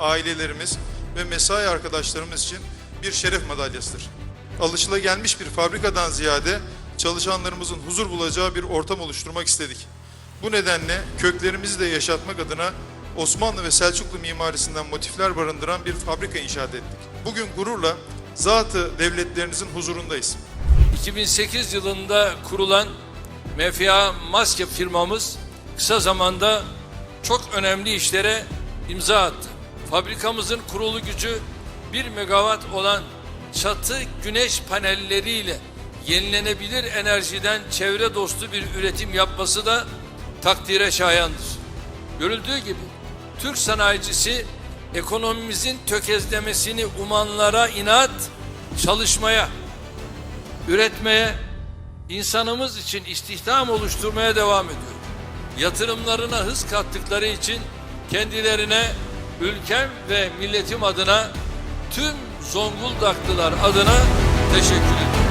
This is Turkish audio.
ailelerimiz ve mesai arkadaşlarımız için bir şeref madalyasıdır. Alışılagelmiş bir fabrikadan ziyade çalışanlarımızın huzur bulacağı bir ortam oluşturmak istedik. Bu nedenle köklerimizi de yaşatmak adına Osmanlı ve Selçuklu mimarisinden motifler barındıran bir fabrika inşaat ettik. Bugün gururla zatı devletlerinizin huzurundayız. 2008 yılında kurulan MFA Maske firmamız kısa zamanda çok önemli işlere imza attı. Fabrikamızın kurulu gücü 1 megawatt olan çatı güneş panelleriyle yenilenebilir enerjiden çevre dostu bir üretim yapması da takdire şayandır. Görüldüğü gibi Türk sanayicisi ekonomimizin tökezlemesini umanlara inat çalışmaya, üretmeye, insanımız için istihdam oluşturmaya devam ediyor. Yatırımlarına hız kattıkları için kendilerine ülkem ve milletim adına tüm Zonguldaklılar adına teşekkür ediyorum.